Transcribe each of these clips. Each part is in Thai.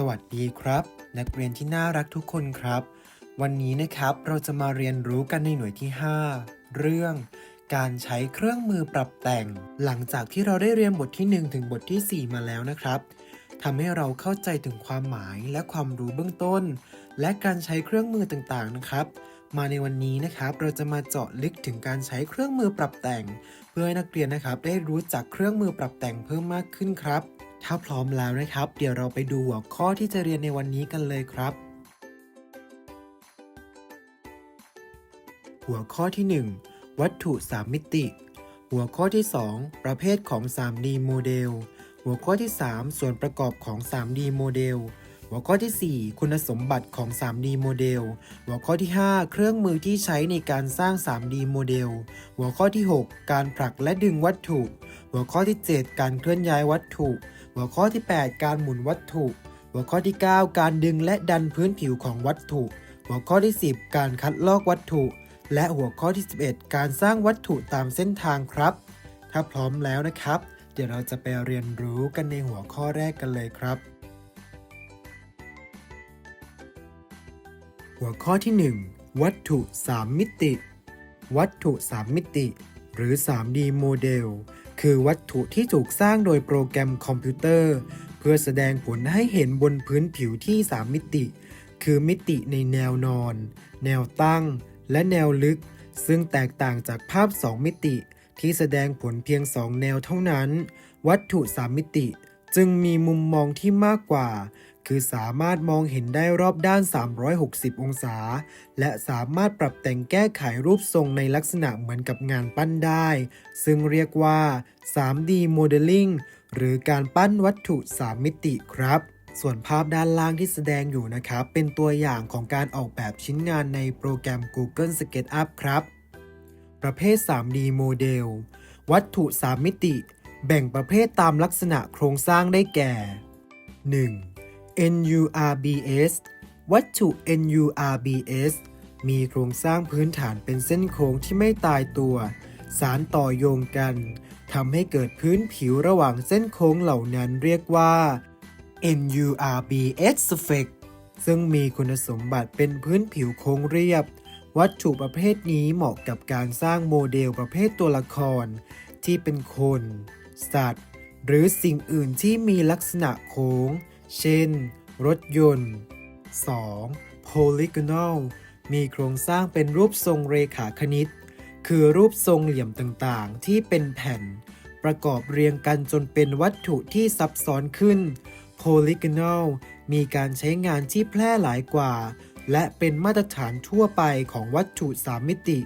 สวัสดีครับ นักเรียนที่น่ารักทุกคนครับ วันนี้นะครับเราจะมาเรียนรู้กันในหน่วยที่ 5 เรื่อง การใช้เครื่องมือปรับแต่ง หลังจากที่เราได้เรียนบทที่ 1 ถึงบทที่ 4 มาแล้วนะครับทำให้เราเข้าใจถึงความหมายและความรู้เบื้องต้น และการใช้เครื่องมือต่างๆนะครับ มาในวันนี้นะครับเราจะมาเจาะลึกถึงการใช้เครื่องมือปรับแต่ง เพื่อให้นักเรียนนะครับได้รู้จักเครื่องมือปรับแต่งเพิ่มมากขึ้นครับ ถ้าพร้อมแล้วนะครับ เดี๋ยวเราไปดูหัวข้อที่จะเรียนในวันนี้กันเลยครับ หัวข้อที่ 1 วัตถุ 3 มิติ หัวข้อที่ 2 ประเภทของ 3D โมเดล หัวข้อที่ 3 ส่วนประกอบของ 3D โมเดล หัวข้อทีสี่4 คุณสมบัติของ 3D โมเดล หัวข้อที่ 5 เครื่องมือที่ใช้ในการสร้าง 3D โมเดล หัวข้อที่ 6 การผลักและดึงวัตถุ หัวข้อที่ 7 การเคลื่อนย้ายวัตถุ หัวข้อที่ 8 การหมุนวัตถุ หัวข้อที่ 9 การดึงและดันพื้นผิวของวัตถุ หัวข้อที่ 10 การคัดลอกวัตถุ และหัวข้อที่ 11 การสร้างวัตถุตามเส้นทางครับ ถ้าพร้อมแล้วนะครับ เดี๋ยวเราจะไปเรียนรู้กันในหัวข้อแรกกันเลยครับ หัวข้อที่ 1 วัตถุ 3 มิติ วัตถุ 3 มิติ หรือ 3D โมเดล คือวัตถุที่ถูกสร้างโดยโปรแกรมคอมพิวเตอร์ เพื่อแสดงผลให้เห็นบนพื้นผิวที่ 3 มิติ คือมิติในแนวนอน แนวตั้ง และแนวลึก ซึ่งแตกต่างจากภาพ 2 มิติ ที่แสดงผลเพียง 2 แนวเท่านั้น วัตถุ 3 มิติ จึงมีมุมมองที่มากกว่า คือสามารถมองเห็นได้รอบด้าน 360 องศา และสามารถปรับแต่งแก้ไขรูปทรงในลักษณะเหมือนกับงานปั้นได้ ซึ่งเรียกว่า 3D Modeling หรือการปั้นวัตถุ 3 มิติครับส่วนภาพด้านล่างที่แสดงอยู่นะครับ เป็นตัวอย่างของการออกแบบชิ้นงานในโปรแกรม Google SketchUp ครับ ประเภท 3D โมเดล วัตถุ 3 มิติ แบ่งประเภทตามลักษณะโครงสร้างได้แก่ 1. NURBS วัตถุ NURBS มีโครงสร้างพื้นฐานเป็นเส้นโค้งที่ไม่ตายตัว สารต่อโยงกันทำให้เกิดพื้นผิวระหว่างเส้นโค้งเหล่านั้นเรียกว่า NURBS Effect ซึ่งมีคุณสมบัติเป็นพื้นผิวโค้งเรียบ วัตถุประเภทนี้เหมาะกับการสร้างโมเดลประเภทตัวละคร ที่เป็นคน สัตว์ หรือสิ่งอื่นที่มีลักษณะโค้ง เช่น รถยนต์ 2. polygonal มีโครงสร้างเป็นรูปทรงเรขาคณิต คือรูปทรงเหลี่ยมต่างๆ ที่เป็นแผ่น ประกอบเรียงกันจนเป็นวัตถุที่ซับซ้อนขึ้น polygonal มีการใช้งานที่แพร่หลายกว่า และเป็นมาตรฐานทั่วไปของวัตถุ3มิติ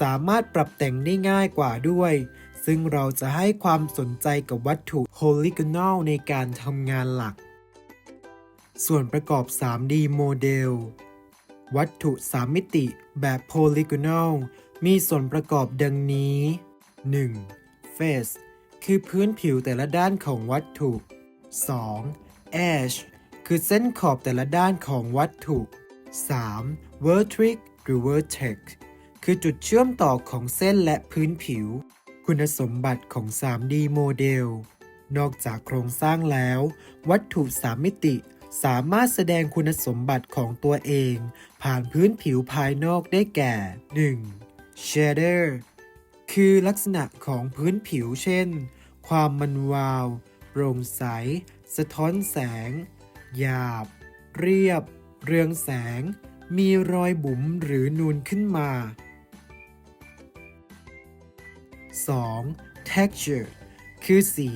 สามารถปรับแต่งได้ง่ายกว่าด้วย ซึ่งเราจะให้ความสนใจกับวัตถุ polygonal ในการทำงานหลัก ส่วนประกอบ 3D โมเดล วัตถุ3มิติแบบ polygonal มีส่วนประกอบดังนี้ 1. face คือพื้นผิวแต่ละด้านของวัตถุ 2. edge คือเส้นขอบแต่ละด้านของวัตถุ 3. vertex หรือ vertex คือจุดเชื่อมต่อของเส้นและพื้นผิว คุณสมบัติของ 3D โมเดล นอกจากโครงสร้างแล้ว วัตถุ3มิติ สามารถแสดงคุณสมบัติของตัวเอง ผ่านพื้นผิวภายนอกได้แก่ 1. shader คือลักษณะของพื้นผิวเช่น ความมันวาว โปร่งใส สะท้อนแสง หยาบ เรียบ เรืองแสง มีรอยบุ๋มหรือนูนขึ้นมา 2. texture คือสี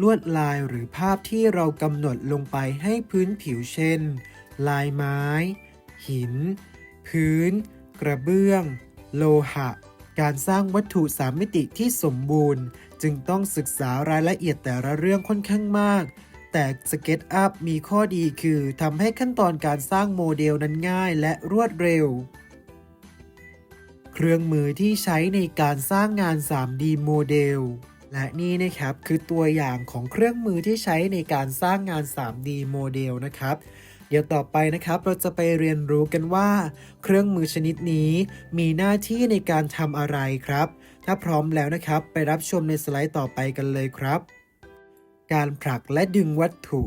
ลวดลายหรือภาพที่เรากำหนดลงไปให้พื้นผิวเช่น ลายไม้ หิน พื้น กระเบื้อง โลหะ การสร้างวัตถุ3มิติที่สมบูรณ์ จึงต้องศึกษารายละเอียดแต่ละเรื่องค่อนข้างมาก แต่ SketchUp มีข้อดีคือทำให้ขั้นตอนการสร้างโมเดลนั้นง่ายและรวดเร็วเครื่องมือที่ใช้ในการสร้างงาน 3D โมเดล และนี่นะครับคือตัวอย่างของเครื่องมือที่ใช้ในการสร้างงาน 3D โมเดลนะครับ เดี๋ยวต่อไปนะครับเราจะไปเรียนรู้กันว่า เครื่องมือชนิดนี้มีหน้าที่ในการทำอะไรครับ ถ้าพร้อมแล้วนะครับ ไปรับชมในสไลด์ต่อไปกันเลยครับ การผลักและดึงวัตถุ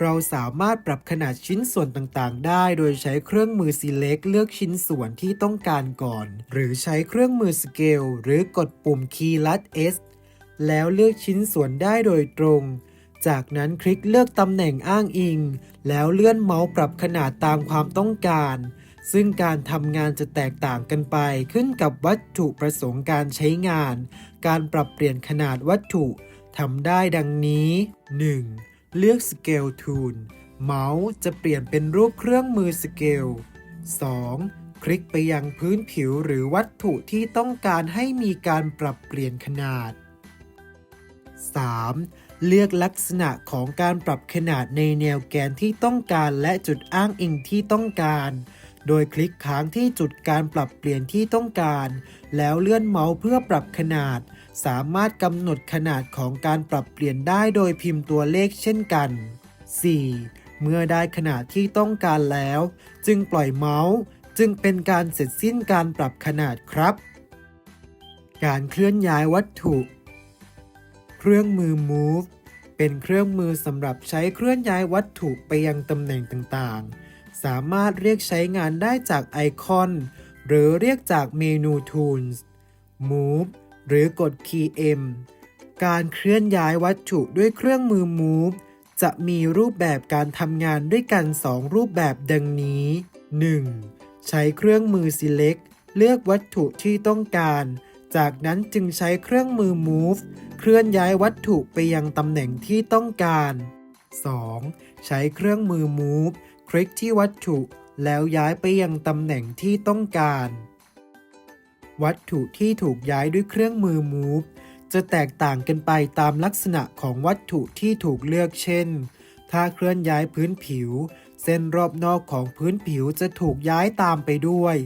เราสามารถปรับขนาดชิ้นส่วนต่างๆ ได้ โดยใช้เครื่องมือ Select เลือกชิ้นส่วนที่ต้องการก่อน หรือใช้เครื่องมือ Scale หรือกดปุ่มคีย์ลัด S แล้วเลือกชิ้นส่วนได้โดยตรง จากนั้นคลิกเลือกตำแหน่งอ้างอิง แล้วเลื่อนเมาส์ปรับขนาดตามความต้องการ ซึ่งการทำงานจะแตกต่างกันไปขึ้นกับวัตถุประสงค์การใช้งาน การปรับเปลี่ยนขนาดวัตถุทำได้ดังนี้ 1. เลือก Scale Tool เมาส์จะเปลี่ยนเป็นรูปเครื่องมือ Scale 2. คลิกไปยังพื้นผิวหรือวัตถุที่ต้องการให้มีการปรับเปลี่ยนขนาด 3. เลือกลักษณะของการปรับขนาดในแนวแกนที่ต้องการและจุดอ้างอิงที่ต้องการ โดยคลิกค้างที่จุดการปรับเปลี่ยนที่ต้องการ แล้วเลื่อนเมาส์เพื่อปรับขนาด สามารถกำหนดขนาดของการปรับเปลี่ยนได้โดยพิมพ์ตัวเลขเช่นกัน 4. เมื่อได้ขนาดที่ต้องการแล้ว จึงปล่อยเมาส์ จึงเป็นการเสร็จสิ้นการปรับขนาดครับ การเคลื่อนย้ายวัตถุ เครื่องมือ Move เป็นเครื่องมือสำหรับใช้เคลื่อนย้ายวัตถุไปยังตำแหน่งต่างๆ สามารถเรียกใช้งานได้จากไอคอน หรือเรียกจากเมนู Tools Move หรือกด Key M การเคลื่อนย้ายวัตถุด้วยเครื่องมือ Move จะมีรูปแบบการทำงานด้วยกัน 2 รูปแบบดังนี้ 1. ใช้เครื่องมือ Select เลือกวัตถุที่ต้องการ จากนั้นจึงใช้เครื่องมือ Move เคลื่อนย้ายวัตถุไปยังตำแหน่งที่ต้องการ 2. ใช้เครื่องมือ Move คลิกที่วัตถุแล้วย้ายไปยังตำแหน่งที่ต้องการ วัตถุที่ถูกย้ายด้วยเครื่องมือ Move จะแตกต่างกันไปตามลักษณะของวัตถุที่ถูกเลือกเช่น ถ้าเคลื่อนย้ายพื้นผิว เส้นรอบนอกของพื้นผิวจะถูกย้ายตามไปด้วย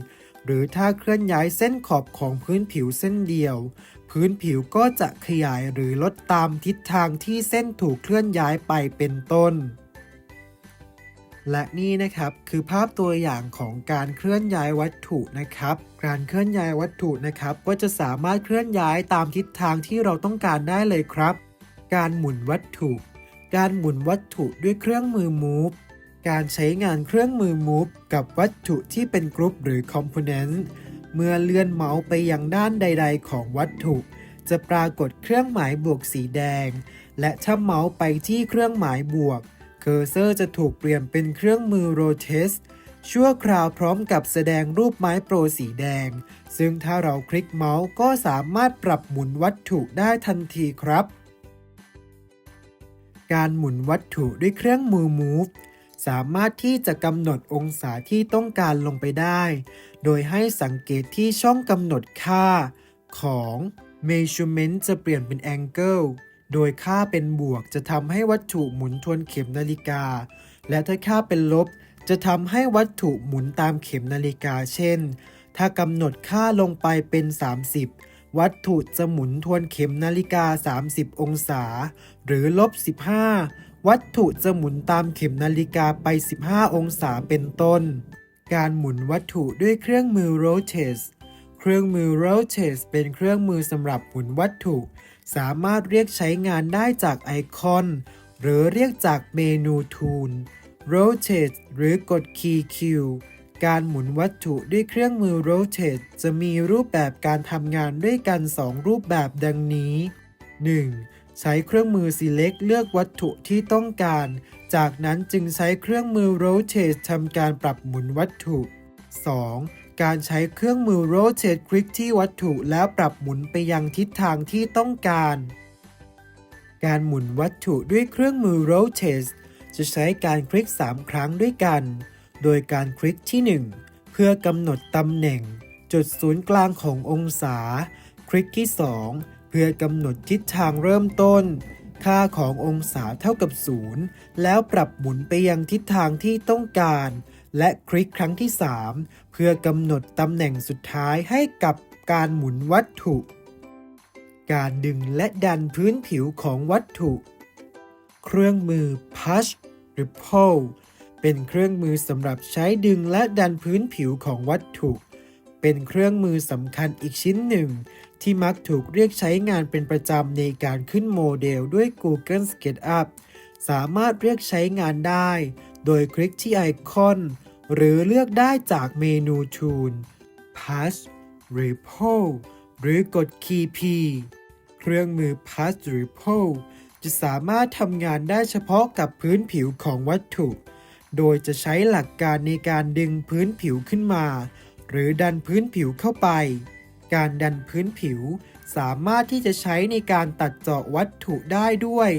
หรือถ้าเคลื่อนย้ายเส้นขอบของพื้นผิวเส้นเดียว พื้นผิวก็จะขยายหรือลดตามทิศทางที่เส้นถูกเคลื่อนย้ายไปเป็นต้น และนี่นะครับคือภาพตัวอย่างของการเคลื่อนย้ายวัตถุนะครับ การเคลื่อนย้ายวัตถุนะครับ ก็จะสามารถเคลื่อนย้ายตามทิศทางที่เราต้องการได้เลยครับ การหมุนวัตถุ การหมุนวัตถุด้วยเครื่องมือ Move การใช้งานเครื่องมือ Move กับวัตถุที่เป็นกรุ๊ปหรือ Component เมื่อเลื่อนเมาส์ไปยังด้านใด ๆ ของวัตถุ จะปรากฏเครื่องหมายบวกสีแดง และถ้าเมาส์ไปที่เครื่องหมายบวก เคอร์เซอร์จะถูกเปลี่ยนเป็นเครื่องมือ Rotate ชั่วคราวพร้อมกับแสดงรูปไม้โปรสีแดง ซึ่งถ้าเราคลิกเมาส์ก็สามารถปรับหมุนวัตถุได้ทันทีครับ การหมุนวัตถุด้วยเครื่องมือ Move สามารถที่จะกำหนดองศาที่ต้องการลงไปได้ โดยให้สังเกตที่ช่องกำหนดค่าของ measurement จะเปลี่ยนเป็น angle โดยค่าเป็นบวกจะทำให้วัตถุหมุนทวนเข็มนาฬิกา และถ้าค่าเป็นลบ จะทำให้วัตถุหมุนตามเข็มนาฬิกาเช่น ถ้ากำหนดค่าลงไปเป็น 30 วัตถุจะหมุนทวนเข็มนาฬิกา 30 องศา หรือลบ 15 วัตถุจะหมุนตามเข็มนาฬิกาไป 15 องศาเป็นต้น การหมุนวัตถุด้วยเครื่องมือ rotate เครื่องมือ rotate เป็นเครื่องมือสำหรับหมุนวัตถุ สามารถเรียกใช้งานได้จากไอคอน หรือเรียกจากเมนู Tool rotate หรือกด Key Q การหมุนวัตถุด้วยเครื่องมือ rotate จะมีรูปแบบการทำงานด้วยกัน 2 รูปแบบดังนี้ 1. ใช้เครื่องมือ select เลือกวัตถุที่ต้องการ จากนั้นจึงใช้เครื่องมือ rotate ทำการปรับหมุนวัตถุ 2. การใช้เครื่องมือ rotate คลิกที่วัตถุแล้วปรับหมุนไปยังทิศทางที่ต้องการ การหมุนวัตถุด้วยเครื่องมือ rotate จะใช้การคลิก 3 ครั้งด้วยกัน โดยการคลิกที่ 1 เพื่อกำหนดตำแหน่ง จุดศูนย์กลางขององศา คลิกที่ 2 เพื่อกำหนดทิศทางเริ่มต้น ค่าขององศาเท่ากับ 0 แล้วปรับหมุนไปยังทิศทางที่ต้องการ และคลิกครั้งที่ 3 เพื่อกำหนดตำแหน่งสุดท้ายให้กับการหมุนวัตถุ การดึงและดันพื้นผิวของวัตถุ เครื่องมือ push หรือ pull เป็นเครื่องมือสำหรับใช้ดึงและดันพื้นผิวของวัตถุ เป็นเครื่องมือสำคัญอีกชิ้นหนึ่ง ที่มักถูกเรียกใช้งานเป็นประจำในการขึ้นโมเดลด้วย Google SketchUp สามารถเรียกใช้งานได้ โดยคลิกที่ไอคอน หรือเลือกได้จากเมนู Tool Pass หรือ Pull หรือกดคีย์ P เครื่องมือ Pass หรือ Pull จะสามารถทำงานได้เฉพาะกับพื้นผิวของวัตถุ โดยจะใช้หลักการในการดึงพื้นผิวขึ้นมา หรือดันพื้นผิวเข้าไป การดันพื้นผิวสามารถที่จะใช้ในการตัดเจาะวัตถุได้ด้วย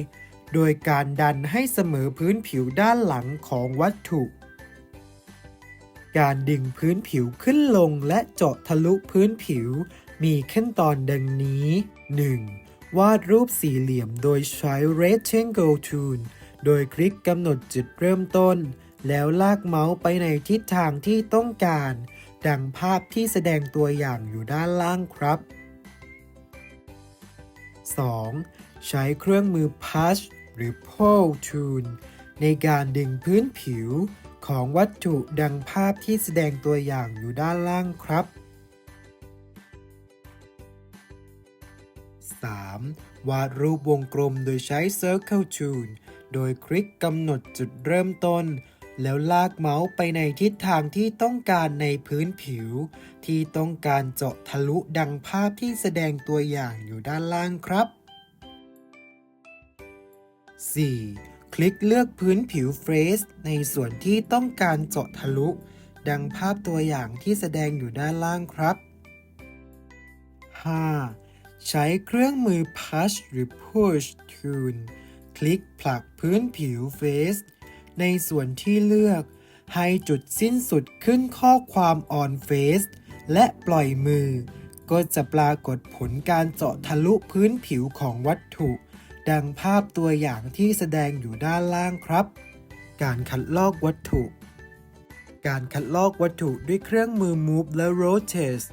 โดยการดันให้เสมอพื้นผิวด้านหลังของวัตถุ การดึงพื้นผิวขึ้นลงและเจาะทะลุพื้นผิว มีขั้นตอนดังนี้ 1. วาดรูปสี่เหลี่ยมโดยใช้ Rectangle Tool โดยคลิกกำหนดจุดเริ่มต้น แล้วลากเมาส์ไปในทิศทางที่ต้องการ ดังภาพที่แสดงตัวอย่างอยู่ด้านล่างครับ 2. ใช้เครื่องมือ Push หรือ Pull Tool ในการดึงพื้นผิวของวัตถุดังภาพที่แสดงตัวอย่างอยู่ด้านล่างครับ 3. วาดรูปวงกลมโดยใช้ Circle Tool โดยคลิกกำหนดจุดเริ่มต้น แล้วลากเมาส์ไปในทิศทางที่ต้องการในพื้นผิว ที่ต้องการเจาะทะลุดังภาพที่แสดงตัวอย่างอยู่ด้านล่างครับ 4. คลิกเลือกพื้นผิวเฟรสในส่วนที่ต้องการเจาะทะลุ ดังภาพตัวอย่างที่แสดงอยู่ด้านล่างครับ 5. ใช้เครื่องมือ Push หรือ Push Tool คลิกผลักพื้นผิวเฟสในส่วนที่เลือก ให้จุดสิ้นสุดขึ้นข้อความ on face และปล่อยมือ ก็จะปรากฏผลการเจาะทะลุพื้นผิวของวัตถุ ดังภาพตัวอย่างที่แสดงอยู่ด้านล่างครับ การคัดลอกวัตถุ การคัดลอกวัตถุด้วยเครื่องมือ Move และ Rotate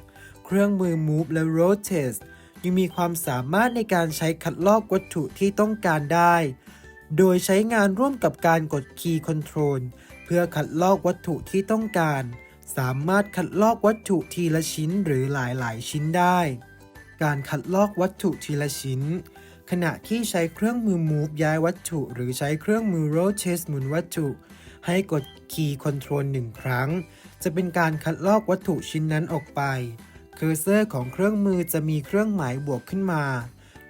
เครื่องมือ Move และ Rotate ยังมีความสามารถในการใช้คัดลอกวัตถุที่ต้องการได้ โดยใช้งานร่วมกับการกด Key Control เพื่อคัดลอกวัตถุที่ต้องการ สามารถคัดลอกวัตถุทีละชิ้นหรือหลายๆ ชิ้นได้ การคัดลอกวัตถุทีละชิ้น ขณะที่ใช้เครื่องมือ Move ย้ายวัตถุ หรือใช้เครื่องมือ Rotate หมุนวัตถุ ให้กด Key Control หนึ่งครั้ง จะเป็นการคัดลอกวัตถุชิ้นนั้นออกไป อร์เซอร์ของเครื่องมือจะมีเครื่องหมายบวกขึ้นมา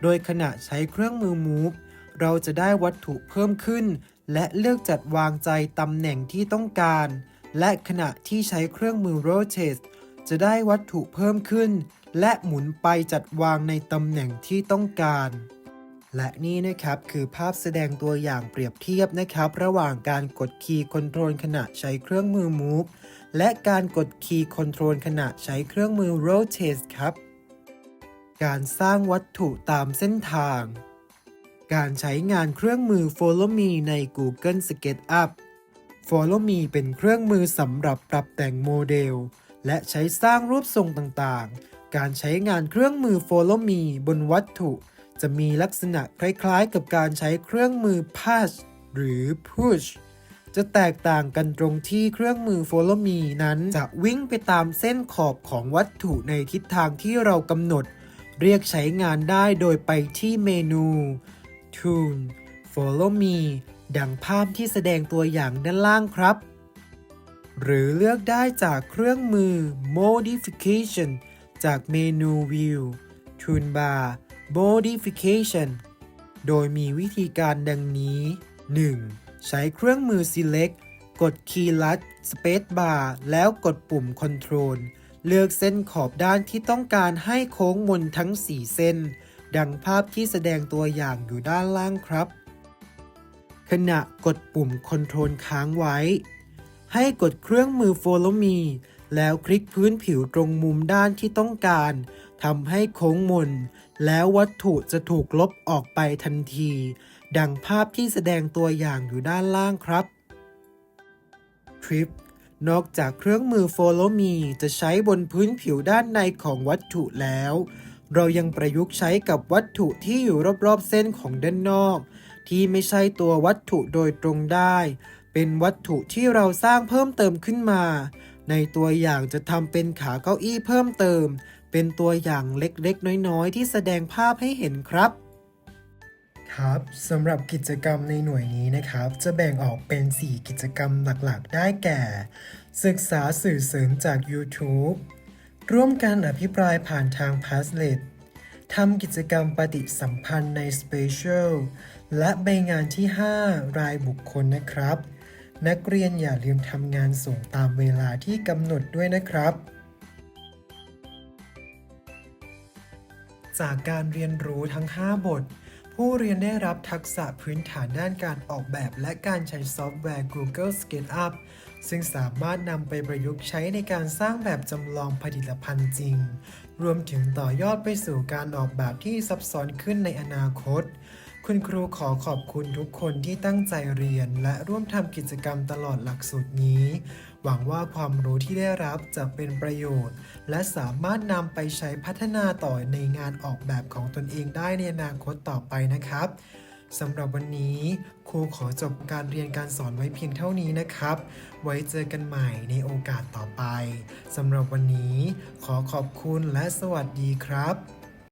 โดยขณะใช้เครื่องมือ Move เราจะได้วัตถุเพิ่มขึ้น และเลือกจัดวางใจตำแหน่งที่ต้องการ และขณะที่ใช้เครื่องมือ Rotate จะได้วัตถุเพิ่มขึ้น และหมุนไปจัดวางในตำแหน่งที่ต้องการ และนี่นะครับคือภาพแสดงตัวอย่างเปรียบเทียบนะครับ ระหว่างการกดคีย์คอนโทรลขณะใช้เครื่องมือ Move และการกดคีย์คอนโทรลขณะใช้เครื่องมือ Rotate ครับ การสร้างวัตถุตามเส้นทาง การใช้งานเครื่องมือ Follow Me ใน Google SketchUp Follow Me เป็นเครื่องมือสำหรับปรับแต่งโมเดล และใช้สร้างรูปทรงต่างๆ การใช้งานเครื่องมือ Follow Me บนวัตถุ จะมีลักษณะคล้ายๆ กับการใช้เครื่องมือ Push หรือ Push จะแตกต่างกันตรงที่เครื่องมือ Follow Me นั้นจะวิ่งไปตามเส้นขอบของวัตถุในทิศทางที่เรากำหนด เรียกใช้งานได้โดยไปที่เมนู Tool Follow Me ดังภาพที่แสดงตัวอย่างด้านล่างครับ หรือเลือกได้จากเครื่องมือ Modification จากเมนู View Toolbar Modification โดยมีวิธีการดังนี้ 1. ใช้เครื่องมือ Select กดคีย์ลัด Space Bar แล้วกดปุ่ม Control เลือกเส้นขอบด้านที่ต้องการให้โค้งมนทั้ง 4 เส้น ดังภาพที่แสดงตัวอย่างอยู่ด้านล่างครับ ขณะกดปุ่ม Control ค้างไว้ ให้กดเครื่องมือ Follow Me แล้วคลิกพื้นผิวตรงมุมด้านที่ต้องการทำให้โค้งมน แล้ววัตถุจะถูกลบออกไปทันที ดังภาพที่แสดงตัวอย่างอยู่ด้านล่างครับ Trip นอกจากเครื่องมือ Follow Me จะใช้บนพื้นผิวด้านในของวัตถุแล้ว เรายังประยุกต์ใช้กับวัตถุที่อยู่รอบๆเส้นของด้านนอก ที่ไม่ใช่ตัววัตถุโดยตรงได้ เป็นวัตถุที่เราสร้างเพิ่มเติมขึ้นมา ในตัวอย่างจะทำเป็นขาเก้าอี้เพิ่มเติม เป็นตัวอย่างเล็กๆ น้อยๆ ที่แสดงภาพให้เห็นครับ ครับสำหรับกิจกรรมในหน่วยนี้นะครับ จะแบ่งออกเป็น 4 กิจกรรมหลักๆ ได้แก่ ศึกษาสื่อเสริมจาก YouTube ร่วมกันอภิปรายผ่านทาง p a s l e t ทำกิจกรรมปฏิสัมพันธ์ใน Special และใบงานที่ 5 รายบุคคลนะครับ นักเรียนอย่าลืมทำงานส่งตามเวลาที่กำหนดด้วยนะครับจากการเรียนรู้ทั้ง 5 บท ผู้เรียนได้รับทักษะพื้นฐานด้านการออกแบบและการใช้ซอฟต์แวร์ Google SketchUp ซึ่งสามารถนำไปประยุกต์ใช้ในการสร้างแบบจำลองผลิตภัณฑ์จริง รวมถึงต่อยอดไปสู่การออกแบบที่ซับซ้อนขึ้นในอนาคต คุณครูขอขอบคุณทุกคนที่ตั้งใจเรียน และร่วมทำกิจกรรมตลอดหลักสูตรนี้ หวังว่าความรู้ที่ได้รับจะเป็นประโยชน์ และสามารถนำไปใช้พัฒนาต่อในงานออกแบบของตนเองได้ในอนาคตต่อไปนะครับสำหรับวันนี้ครูขอจบการเรียนการสอนไว้เพียงเท่านี้นะครับ ไว้เจอกันใหม่ในโอกาสต่อไปสำหรับวันนี้ขอขอบคุณและสวัสดีครับ